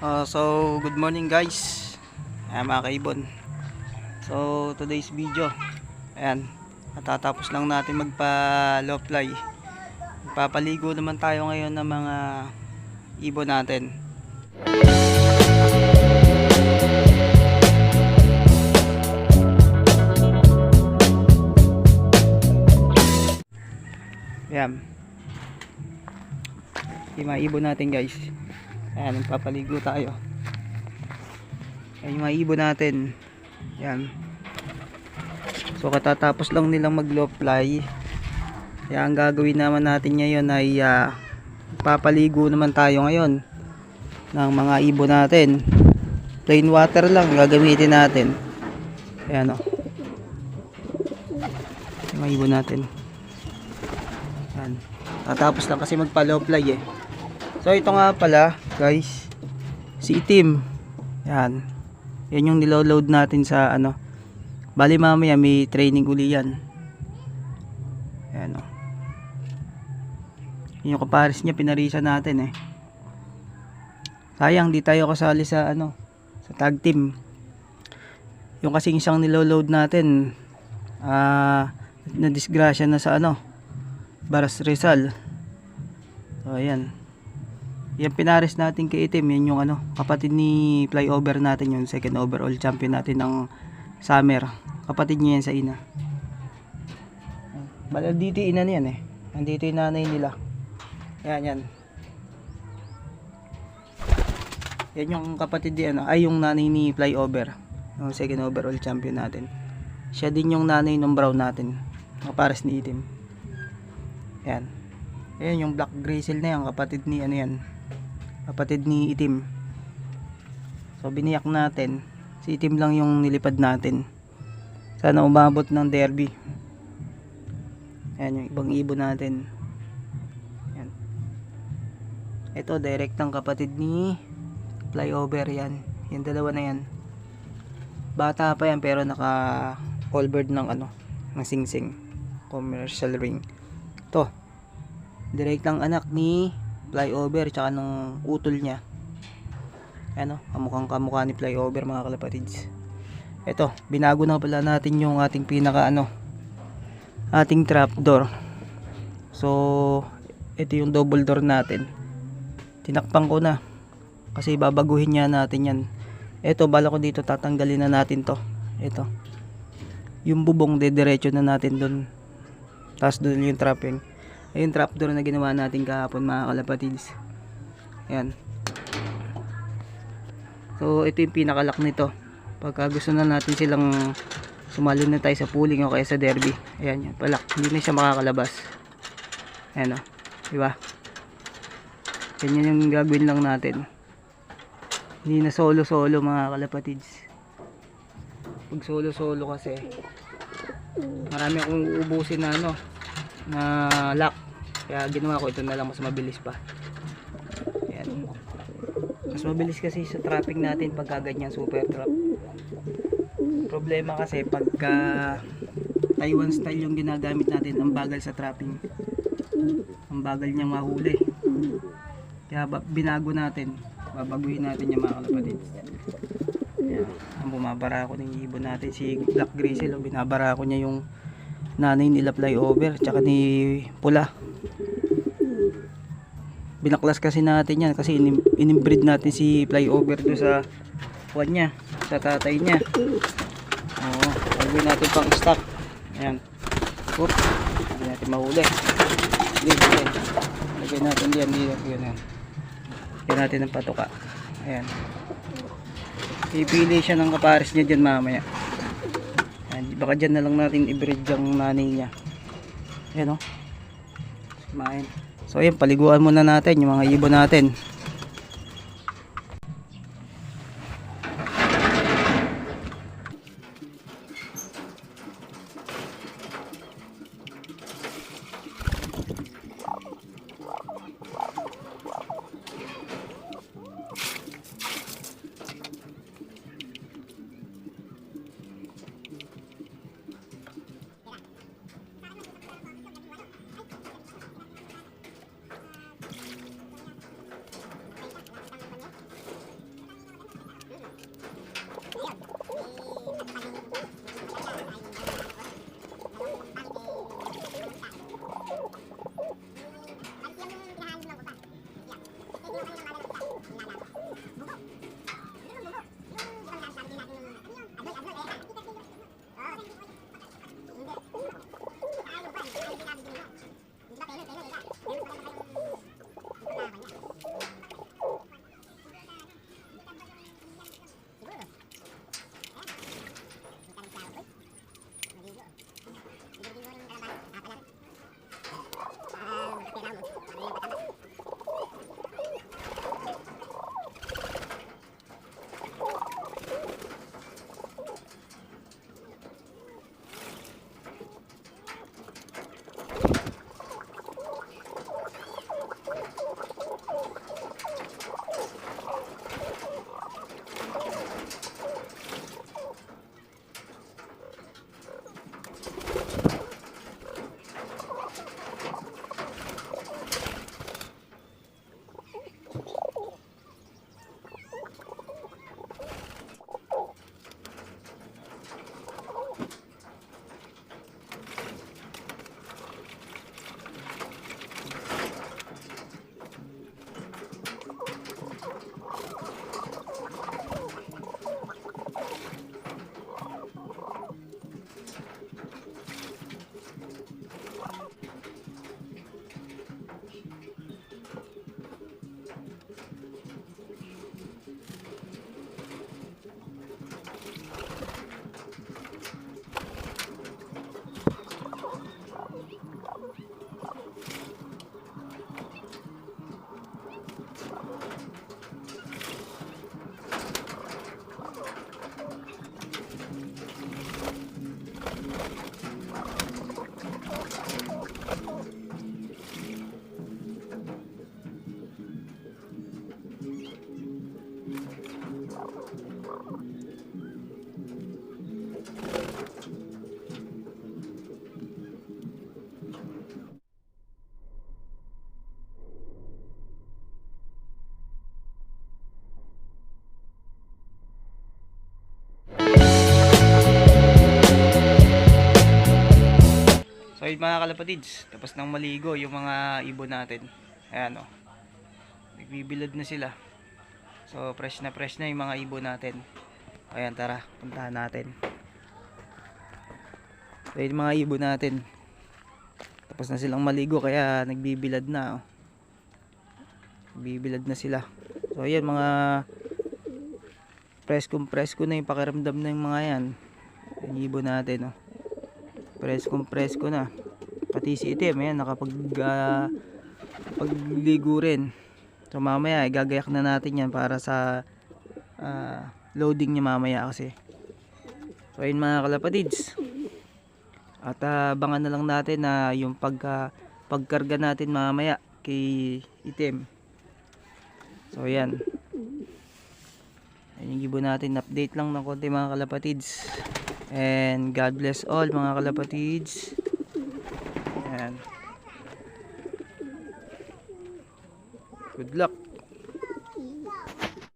Uh, so, good morning guys. Ayan mga kaibon. So, today's video. Ayan. Matatapos lang natin magpa-low fly. Papaligo naman tayo ngayon ng mga ibon natin. Ayan. Yung mga ibon natin guys. Ayan, papaligo tayo. Ayan yung mga ibon natin. Ayan. So katatapos lang nilang mag low fly. Kaya ang gagawin naman natin ngayon ay ah, papaligo naman tayo ngayon ng mga ibon natin. Plain water lang gagamitin natin. Ayan o. Yung mga ibon natin. Ayan. Tatapos lang kasi magpa-low fly eh. So ito nga pala guys. Si itim. Yan. Yan yung niloload natin sa ano. Bali mamaya may training uli yan. Ayan o. Yun yung kapares niya pinarisa natin eh. Sayang di tayo kasali sa ano. Sa tag team. Yung kasing isang niloload natin. Ah, na disgrasya na sa ano. Baras Rizal. So ayan. Yan pinares natin kay Itim, yan yung ano, kapatid ni flyover natin yung second overall champion natin ng summer. Kapatid niya yan sa ina. Bala dito ina niyan eh. Nandito yung nanay nila. Yan yan. Yan yung kapatid ni ano, ay yung nanay ni flyover. Yung second overall champion natin. Siya din yung nanay ng brown natin. Kapares ni Itim. Yan. Ayan yung black grizzle na yan, kapatid ni ano yan. Kapatid ni Itim. So biniyak natin. Si Itim lang yung nilipad natin. Sana umabot ng derby. Ayan yung ibang ibon natin. Ayan. Ito direct ng kapatid ni flyover yan. Yung dalawa na yan. Bata pa yan pero naka all bird ng ano, ng singsing. Commercial ring. To, direct ng anak ni flyover tsaka ng utol niya. Ano kamukhang kamukha ni flyover mga kalapatids. Eto binago na pala natin yung ating pinaka ano ating trap door. So ito yung double door natin. Tinakpan ko na kasi babaguhin niya natin yan. Eto bala ko dito tatanggalin na natin to. Eto. Yung bubong dediretso na natin dun. Tapos dun yung trapping ayun trapdoor na ginawa natin kahapon mga kalapatids. Ayan. So ito yung pinakalock nito. Pagka gusto na natin silang sumali na tayo sa pooling o kaya sa derby ayan yan palak. Hindi na siya makakalabas. Ayan o diba ganyan yung gagawin lang natin. Hindi na solo solo mga kalapatids. Pag solo solo kasi marami akong uubusin na ano na lock. Kaya ginawa ko ito na lang mas mabilis pa. Yan mas mabilis kasi sa trapping natin pagka ganyan super trap. Problema kasi pagka Taiwan style yung ginagamit natin ang bagal sa trapping. Ang bagal niyang mahuli. Kaya binago natin. Babaguhin natin yung mga kalapatid yan ang bumabara ako ng ibon natin si Black Grizzle oh, binabara ako niya yung nanay nila flyover tsaka ni pula. Binaklas kasi natin yan kasi inim, inimbreed natin si flyover do sa kuwan niya sa tatay niya. Oo gagawin natin pang stock ayan. Oop hindi natin mahuli. Hindi hindi. Lagyan natin diyan dito ganyan lagyan natin ng patuka. Ayan. Pipili siya ng kapares niya dyan mamaya baka dyan na lang natin i-breed yung nanay niya. Ayan o. Kumain. So ayan, paliguan muna natin yung mga ibon natin. Kalapatids, tapos nang maligo yung mga ibon natin. Ayan o. Nagbibilad na sila. So fresh na fresh na yung mga ibon natin. Ayan tara, puntahan natin. So yung mga ibon natin. Tapos na silang maligo kaya nagbibilad na. Oh. Nagbibilad na sila. So ayan mga preskong presko na yung pakiramdam yung mga yan. Yung ibon natin oh. Preskong presko na. Pati si itim ayan nakapag ah, pagligo rin. So mamaya igagayak na natin yan para sa ah, loading niya mamaya kasi. So ayun mga kalapatids. At abangan na lang natin na yung pagka pagkarga natin mamaya kay itim. So ayan. Ayun yung ibon natin. Update lang ng konti mga kalapatids. And God bless all mga kalapatids. Ayan. Good luck.